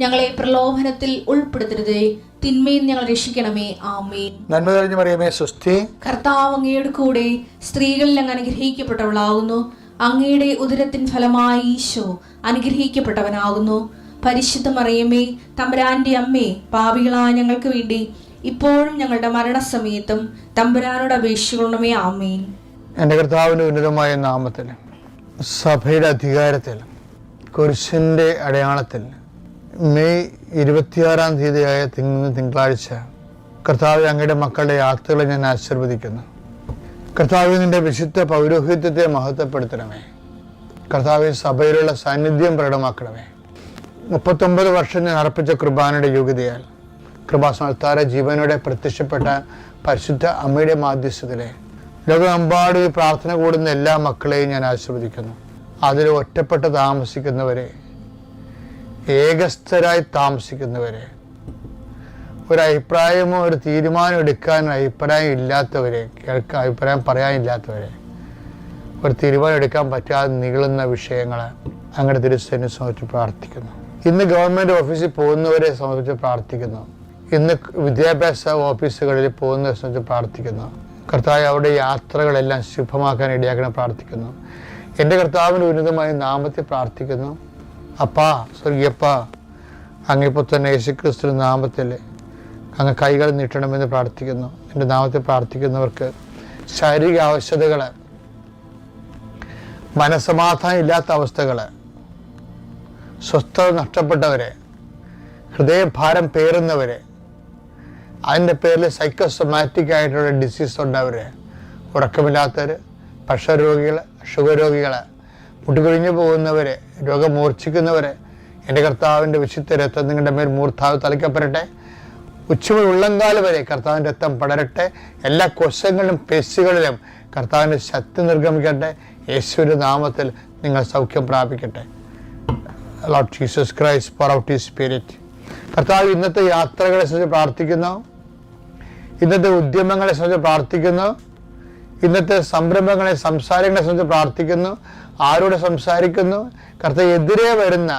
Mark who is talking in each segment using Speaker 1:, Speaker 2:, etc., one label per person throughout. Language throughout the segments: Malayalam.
Speaker 1: ഞങ്ങളെ പ്രലോഭനത്തിൽ ഉൾപ്പെടുത്തരുതേ. തിന്മയിൽ ഞങ്ങൾ രക്ഷിക്കണമേ. ആമേൻ.
Speaker 2: നന്മ തെളിഞ്ഞു മറിയമേ സ്വസ്തി.
Speaker 1: കർത്താവ് അങ്ങയുടെ കൂടെ സ്ത്രീകളിൽ അങ്ങ് അനുഗ്രഹിക്കപ്പെട്ടവളാകുന്നു അങ്ങയുടെ ഉദരത്തിൻ ഫലമായി ഈശോ അനുഗ്രഹിക്കപ്പെട്ടവനാകുന്നു. പരിശുദ്ധ മറിയമേ തമ്പുരാന്റെ അമ്മേ പാപികളായ ഞങ്ങൾക്ക് വേണ്ടി ഇപ്പോഴും ഞങ്ങളുടെ മരണസമയത്തും തമ്പുരാനോട് അപേക്ഷിക്കണമേ. ആമേൻ.
Speaker 2: എന്റെ കർത്താവിന്റെ ഉന്നതമായ നാമത്തിൽ സഭയുടെ അധികാരത്തിൽ കുരിശിന്റെ അടയാളത്തിൽ മെയ് ഇരുപത്തിയാറാം തീയതിയായ തിങ്ക തിങ്കളാഴ്ച കർത്താവ് അങ്ങയുടെ മക്കളുടെ യാത്രകളെ ഞാൻ ആശീർവദിക്കുന്നു. കർത്താവ് നിന്റെ വിശുദ്ധ പൗരോഹിത്യത്തെ മഹത്വപ്പെടുത്തണമേ. കർത്താവ് സഭയിലുള്ള സാന്നിധ്യം പ്രകടമാക്കണമേ. മുപ്പത്തൊമ്പത് വർഷം ഞാൻ അർപ്പിച്ച കൃപാനയുടെ യോഗ്യതയാൽ കൃപാസനത്താര ജീവനോടെ പ്രത്യക്ഷപ്പെട്ട പരിശുദ്ധ അമ്മയുടെ മാധ്യസ്ഥത്തിലെ ലോകമെമ്പാടും പ്രാർത്ഥന കൂടുന്ന എല്ലാ മക്കളെയും ഞാൻ ആശീർവദിക്കുന്നു. അതിൽ ഒറ്റപ്പെട്ട് താമസിക്കുന്നവരെ ഏകസ്ഥരായി താമസിക്കുന്നവരെ. ഒരു അഭിപ്രായമോ ഒരു തീരുമാനം എടുക്കാൻ അഭിപ്രായം ഇല്ലാത്തവരെ കേൾക്കാൻ അഭിപ്രായം പറയാനില്ലാത്തവരെ. ഒരു തീരുമാനം എടുക്കാൻ പറ്റാതെ നീളുന്ന വിഷയങ്ങൾ അങ്ങനെ തിരുസേനെ സംബന്ധിച്ച് പ്രാർത്ഥിക്കുന്നു. ഇന്ന് ഗവൺമെന്റ് ഓഫീസിൽ പോകുന്നവരെ സംബന്ധിച്ച് പ്രാർത്ഥിക്കുന്നു. ഇന്ന് വിദ്യാഭ്യാസ ഓഫീസുകളിൽ പോകുന്നവരെ സംബന്ധിച്ച് പ്രാർത്ഥിക്കുന്നു. കർത്താവ് അവിടെ യാത്രകളെല്ലാം ശുഭമാക്കാൻ ഇടയാക്കണം പ്രാർത്ഥിക്കുന്നു. എന്റെ കർത്താവിന്റെ ഉന്നതമായ നാമത്തെ പ്രാർത്ഥിക്കുന്നു. അപ്പാ സ്വർഗീയപ്പ അങ്ങിപ്പോൾ തന്നെ യേശുക്രിസ്തു നാമത്തിൽ അങ്ങ് കൈകൾ നീട്ടണമെന്ന് പ്രാർത്ഥിക്കുന്നു. എന്റെ നാമത്തിൽ പ്രാർത്ഥിക്കുന്നവർക്ക് ശാരീരിക ആവശ്യതകൾ മനസമാധാനം ഇല്ലാത്ത അവസ്ഥകൾ സ്വസ്ഥത നഷ്ടപ്പെട്ടവരെ ഹൃദയഭാരം പേറുന്നവരെ അതിന്റെ പേരിൽ സൈക്കോസൊമാറ്റിക് ആയിട്ടുള്ള ഡിസീസ് ഉണ്ടവർ ഉറക്കമില്ലാത്തവർ പ്രഷർ രോഗികൾ ഷുഗർ രോഗികൾ മുട്ടുകൊഴിഞ്ഞു പോകുന്നവരെ രോഗം മൂർച്ഛിക്കുന്നവരെ എന്റെ കർത്താവിന്റെ വിശുദ്ധ രക്തം നിങ്ങളുടെ മേൽ മൂർത്താവ് തളിക്കപ്പെടട്ടെ. ഉച്ചമുതൽ ഉള്ളങ്കാൽ വരെ കർത്താവിന്റെ രക്തം പടരട്ടെ. എല്ലാ കൊശങ്ങളിലും പേശികളിലും കർത്താവിന്റെ ശക്തി നിർഗമിക്കട്ടെ. യേശുവിന്റെ നാമത്തിൽ നിങ്ങൾ സൗഖ്യം പ്രാപിക്കട്ടെ. Lord Jesus Christ pour out ഈ സ്പിരിറ്റ് കർത്താവ് ഇന്നത്തെ യാത്രകളെ സംബന്ധിച്ച് പ്രാർത്ഥിക്കുന്നു. ഇന്നത്തെ ഉദ്യമങ്ങളെ സംബന്ധിച്ച് പ്രാർത്ഥിക്കുന്നു. ഇന്നത്തെ സംരംഭങ്ങളെ സംസാരങ്ങളെ സംബന്ധിച്ച് പ്രാർത്ഥിക്കുന്നു ആരോട് സംസാരിക്കുന്നു കർത്ത എതിരെ വരുന്ന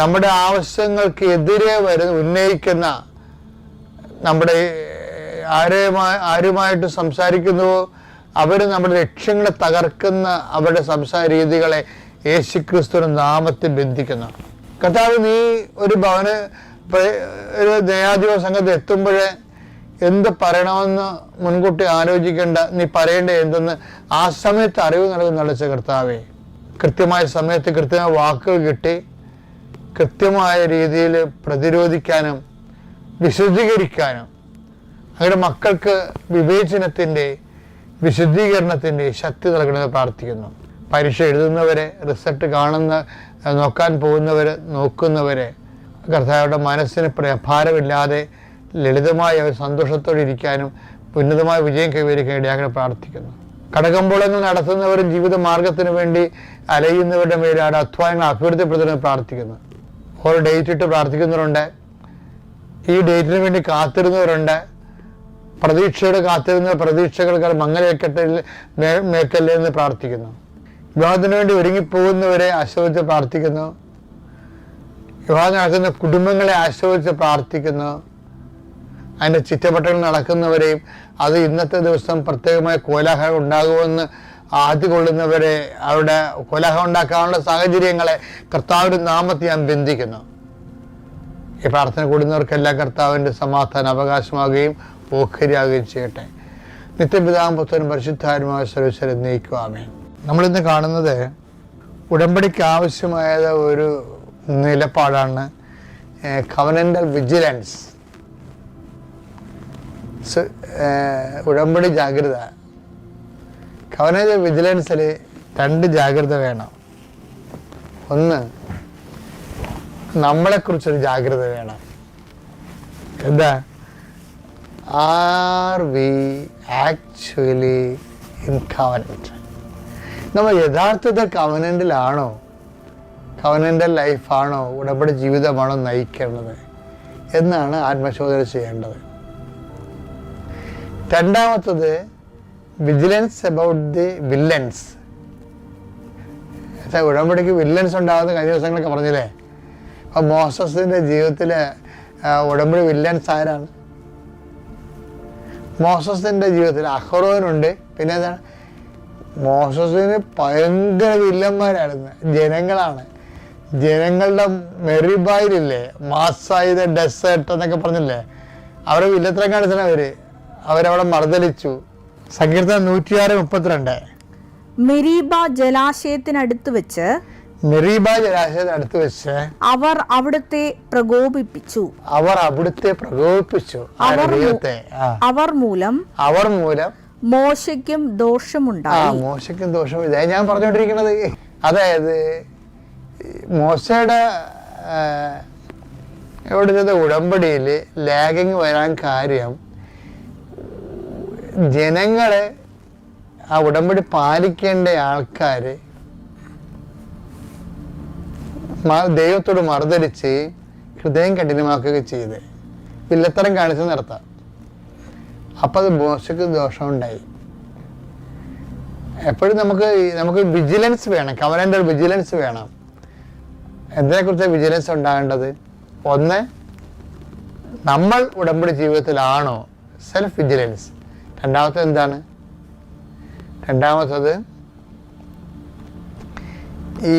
Speaker 2: നമ്മുടെ ആവശ്യങ്ങൾക്ക് എതിരെ വരുന്ന ഉന്നയിക്കുന്ന നമ്മുടെ ആരെയുമായി ആരുമായി ആരുമായിട്ട് സംസാരിക്കുന്നുവോ അവർ നമ്മുടെ ലക്ഷ്യങ്ങളെ തകർക്കുന്ന അവരുടെ സംസാര രീതികളെ യേശുക്രിസ്തുവിന്റെ നാമത്തിൽ ബന്ധിക്കുന്നു. കർത്താവ് നീ ഒരു ഭവന് ഒരു ദയാദിവ സംഘത്തിൽ എത്തുമ്പോഴേ എന്ത് പറയണമെന്ന് മുൻകൂട്ടി ആലോചിക്കേണ്ട നീ പറയേണ്ട എന്തെന്ന് ആ സമയത്ത് അറിവ് നൽകുന്ന അടച്ച കർത്താവേ. കൃത്യമായ സമയത്ത് കൃത്യമായ വാക്കുകൾ കിട്ടി കൃത്യമായ രീതിയിൽ പ്രതിരോധിക്കാനും വിശദീകരിക്കാനും അവരുടെ മക്കൾക്ക് വിവേചനത്തിന്റെ വിശദീകരണത്തിന്റെ ശക്തി നൽകണമെന്ന് പ്രാർത്ഥിക്കുന്നു. പരീക്ഷ എഴുതുന്നവരെ റിസൾട്ട് കാണുന്ന നോക്കാൻ പോകുന്നവരെ നോക്കുന്നവരെ കർത്താവരുടെ മനസ്സിന് പ്രഭാരമില്ലാതെ ലളിതമായി ഒരു സന്തോഷത്തോടെ ഇരിക്കാനും ഉന്നതമായ വിജയം കൈവരിക്കാൻ ഇടയാക്കാൻ പ്രാർത്ഥിക്കുന്നു. കടകമ്പോളങ്ങൾ നടത്തുന്നവരും ജീവിത മാർഗത്തിന് വേണ്ടി അലയുന്നവരുടെ മേലാണ് അധ്വാനങ്ങൾ അഭിവൃദ്ധിപ്പെടുത്തുന്നത് പ്രാർത്ഥിക്കുന്നു. ഓരോ ഡേറ്റ് ഇട്ട് പ്രാർത്ഥിക്കുന്നവരുണ്ട്. ഈ ഡേറ്റിന് വേണ്ടി കാത്തിരുന്നവരുണ്ട്. പ്രതീക്ഷയുടെ കാത്തിരുന്ന പ്രതീക്ഷകൾക്ക് മങ്ങലേക്കട്ടെ മേക്കല്ലേ എന്ന് പ്രാർത്ഥിക്കുന്നു. വിവാഹത്തിന് വേണ്ടി ഒരുങ്ങിപ്പോകുന്നവരെ ആശ്രയിച്ച് പ്രാർത്ഥിക്കുന്നു. വിവാഹം നടക്കുന്ന കുടുംബങ്ങളെ ആശ്രയിച്ച് പ്രാർത്ഥിക്കുന്നു. അതിന്റെ ചുറ്റപ്പട്ടകൾ നടക്കുന്നവരെയും അത് ഇന്നത്തെ ദിവസം പ്രത്യേകമായ കോലാഹലം ഉണ്ടാകുമെന്ന് ആദ്യ കൊള്ളുന്നവരെ അവരുടെ കോലാഹലം ഉണ്ടാക്കാനുള്ള സാഹചര്യങ്ങളെ കർത്താവിന്റെ നാമത്തെ ഞാൻ ബന്ധിക്കുന്നു. ഈ പ്രാർത്ഥന കൂടുന്നവർക്കെല്ലാം കർത്താവിന്റെ സമാധാന അവകാശമാകുകയും ഓഹരിയാകുകയും ചെയ്യട്ടെ. നിത്യപിതാവും പുത്രനും പരിശുദ്ധാരുമായ സർവീശ്വരെ നയിക്കുവാമേ നമ്മളിന്ന് കാണുന്നത് ഉടമ്പടിക്ക് ആവശ്യമായ ഒരു നിലപാടാണ് കവനന്റൽ വിജിലൻസ് ഉടമ്പടി ജാഗ്രത. കവനേജ് വിജിലൻസിൽ രണ്ട് ജാഗ്രത വേണം. ഒന്ന് നമ്മളെക്കുറിച്ചൊരു ജാഗ്രത വേണം. എന്താ? Are we actually in covenant നമ്മൾ യഥാർത്ഥത്തെ കവനന്റിലാണോ കവനന്റെ ലൈഫാണോ ഉടമ്പടി ജീവിതമാണോ നയിക്കേണ്ടത്? എന്നാണ് ആത്മശോധന ചെയ്യേണ്ടത്. രണ്ടാമത്തത് വിജിലൻസ് അബൌട്ട് ദി വില്ലൻസ് ഉടമ്പടിക്ക് വില്ലൻസ് ഉണ്ടാകുന്ന കഴിഞ്ഞ ദിവസങ്ങളൊക്കെ പറഞ്ഞില്ലേ? അപ്പോൾ മോസസിന്റെ ജീവിതത്തിൽ ഉടമ്പടി വില്ലൻസ് ആരാണ്? മോസസിന്റെ ജീവിതത്തിൽ അഹ്റോനുണ്ട് പിന്നെ എന്താണ്? മോസസിന് ഭയങ്കര വില്ലന്മാരായിരുന്നു ജനങ്ങളാണ്. ജനങ്ങളുടെ മെറിബായിലില്ലേ? മാസായി ഡെസേർട്ട് എന്നൊക്കെ പറഞ്ഞില്ലേ? അവരെ വില്ലത്രം കാണിച്ചാണ് അവർ. അവരവിടെ മർദ്ദലിച്ചു. സങ്കീർത്തനം നൂറ്റിയാറ് മുപ്പത്തിരണ്ട്.
Speaker 3: മെരീബ ജലാശയത്തിനടുത്ത് വെച്ച്
Speaker 2: മെറീബ ജലാശയത്തിനടുത്ത് വെച്ച്
Speaker 3: അവർ അവിടുത്തെ പ്രകോപിപ്പിച്ചു.
Speaker 2: അവർ അവിടുത്തെ പ്രകോപിപ്പിച്ചു.
Speaker 3: അവർ
Speaker 2: ദൈവത്തെ
Speaker 3: അവർ മൂലം
Speaker 2: അവർ മൂലം
Speaker 3: മോശയ്ക്കും
Speaker 2: ആ
Speaker 3: ദോഷമുണ്ടായി
Speaker 2: മോശയ്ക്കും ദോഷം ഇതേ ഞാൻ പറഞ്ഞുകൊണ്ടിരിക്കുന്നത്. അതായത് മോശയുടെ എവിടെ ഉടമ്പടിയിൽ ലാഗിങ് വരാൻ കാര്യം ജനങ്ങളെ ആ ഉടമ്പടി പാലിക്കേണ്ട ആൾക്കാർ ദൈവത്തോട് മറുതരിച്ച് ഹൃദയം കഠിനമാക്കുകയും ചെയ്ത് വില്ലത്തരം കാണിച്ച് നടത്താം. അപ്പം അത് മോശക്ക് ദോഷമുണ്ടായി. എപ്പോഴും നമുക്ക് നമുക്ക് വിജിലൻസ് വേണം കവനന്റെ വിജിലൻസ് വേണം. എന്തിനെക്കുറിച്ച് വിജിലൻസ് ഉണ്ടാകേണ്ടത്? ഒന്ന് നമ്മൾ ഉടമ്പടി ജീവിതത്തിലാണോ? സെൽഫ് വിജിലൻസ് രണ്ടാമത്തെ എന്താണ്? രണ്ടാമത്തത് ഈ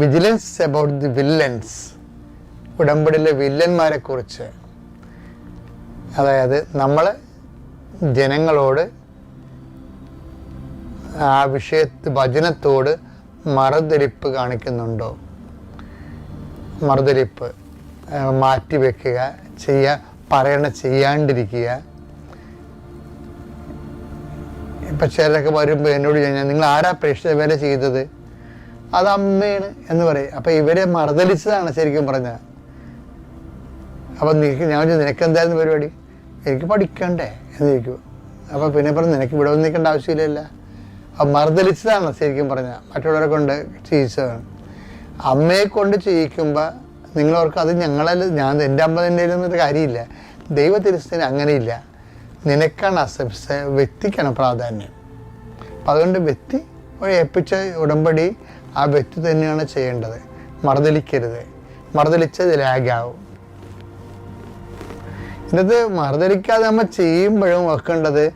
Speaker 2: വിജിലൻസ് അബൌട്ട് ദി വില്ലൻസ് ഉടമ്പടിയിലെ വില്ലന്മാരെ കുറിച്ച് അതായത് നമ്മൾ ജനങ്ങളോട് ആ വിഷയത്ത് വചനത്തോട് മറുതിരിപ്പ് കാണിക്കുന്നുണ്ടോ? മറുതിരിപ്പ് മാറ്റിവെക്കുക ചെയ്യുക പറയണ ചെയ്യാണ്ടിരിക്കുക ചിലരൊക്കെ വരുമ്പോൾ എന്നോട് ചോദിച്ചാൽ നിങ്ങൾ ആരാ പ്രേക്ഷിത വേല ചെയ്തത്? അത് അമ്മയാണ് എന്ന് പറയും. അപ്പം ഇവരെ മറുതലിച്ചതാണ് ശരിക്കും പറഞ്ഞാൽ അപ്പം നിനക്ക് ഞാൻ ചോദിച്ചു, നിനക്ക് എന്തായിരുന്നു പരിപാടി? എനിക്ക് പഠിക്കണ്ടേ എന്ന് ചോദിക്കും അപ്പം പിന്നെ പറഞ്ഞു നിനക്ക് ഇവിടെ വന്ന് നിൽക്കേണ്ട ആവശ്യമില്ലല്ല. അപ്പം മറുതലിച്ചതാണ് ശരിക്കും പറഞ്ഞാൽ മറ്റുള്ളവരെ കൊണ്ട് ചെയ്യിച്ചതാണ്. അമ്മയെ കൊണ്ട് ചെയ്യിക്കുമ്പോൾ നിങ്ങളവർക്ക് അത് ഞങ്ങളല്ല ഞാൻ എന്റെ അമ്മ തന്നെ കാര്യമില്ല. കാര്യമില്ല ദൈവത്തിരുസ്ഥന് അങ്ങനെയില്ല. നിനക്കാണ് അസംസ വ്യക്തിക്കാണ് പ്രാധാന്യം. അപ്പം അതുകൊണ്ട് വ്യക്തി ഒരു ഏൽപ്പിച്ച ഉടമ്പടി ആ വ്യക്തി തന്നെയാണ് ചെയ്യേണ്ടത്. മറുതലിക്കരുത്. മറുതലിച്ചത് ലാഗാവും ഇന്നത്തെ മറുതലിക്കാതെ നമ്മൾ ചെയ്യുമ്പോഴും വെക്കേണ്ടത്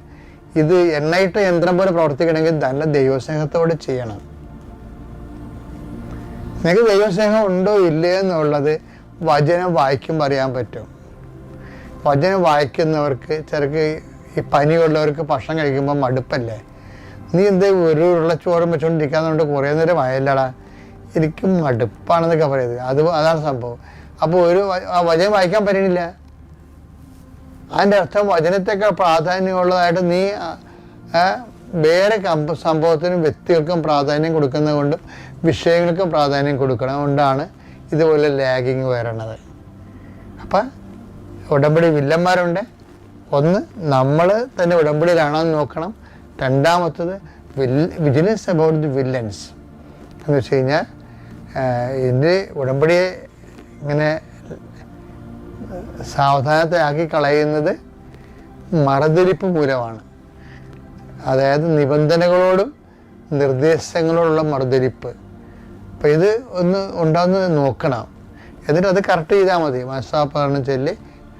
Speaker 2: ഇത് എണ്ണയിട്ട യന്ത്രം പോലെ പ്രവർത്തിക്കണമെങ്കിൽ നല്ല ദൈവസ്നേഹത്തോടെ ചെയ്യണം. നിങ്ങൾക്ക് ദൈവസ്നേഹം ഉണ്ടോ ഇല്ലേ എന്നുള്ളത് വചനം വായിക്കുമ്പോൾ അറിയാൻ പറ്റും. വചനം വായിക്കുന്നവർക്ക് ചിലർക്ക് ഈ പനിയുള്ളവർക്ക് ഭക്ഷണം കഴിക്കുമ്പോൾ മടുപ്പല്ലേ? നീ എന്ത് ഒരു ഉരുളച്ചോറും വെച്ചുകൊണ്ടിരിക്കാന്നുകൊണ്ട് കുറേ നേരം ആയല്ലടാ എനിക്ക് മടുപ്പാണെന്നൊക്കെ പറയുന്നത് അത് അതാണ് സംഭവം. അപ്പോൾ ഒരു വചനം വായിക്കാൻ പറ്റണില്ല. അതിന്റെ അർത്ഥം വചനത്തേക്കാൾ പ്രാധാന്യമുള്ളതായിട്ട് നീ വേറെ സംഭവത്തിനും വ്യക്തികൾക്കും പ്രാധാന്യം കൊടുക്കുന്നത് കൊണ്ടും വിഷയങ്ങൾക്കും പ്രാധാന്യം കൊടുക്കണം കൊണ്ടാണ് ഇതുപോലെ ലാഗിങ് വരണത്. അപ്പം ഉടമ്പടി വില്ലന്മാരുണ്ട്. ഒന്ന് നമ്മൾ തന്നെ ഉടമ്പടിയിലാണോ എന്ന് നോക്കണം. രണ്ടാമത്തത് will vigilance about the villains എന്ന് വെച്ച് കഴിഞ്ഞാൽ ഇതിന്റെ ഉടമ്പടിയെ ഇങ്ങനെ സാവധാനത്തെ ആക്കി കളയുന്നത് മറതിരിപ്പ് മൂലമാണ്. അതായത് നിബന്ധനകളോടും നിർദ്ദേശങ്ങളോടുള്ള മറുതിരിപ്പ് അപ്പോൾ ഇത് ഒന്ന് ഉണ്ടാകുന്നത് നോക്കണം. എന്നിട്ട് അത് കറക്റ്റ് ചെയ്താൽ മതി. മനസ്സാപ്പറഞ്ഞ് ചൊല്ലി.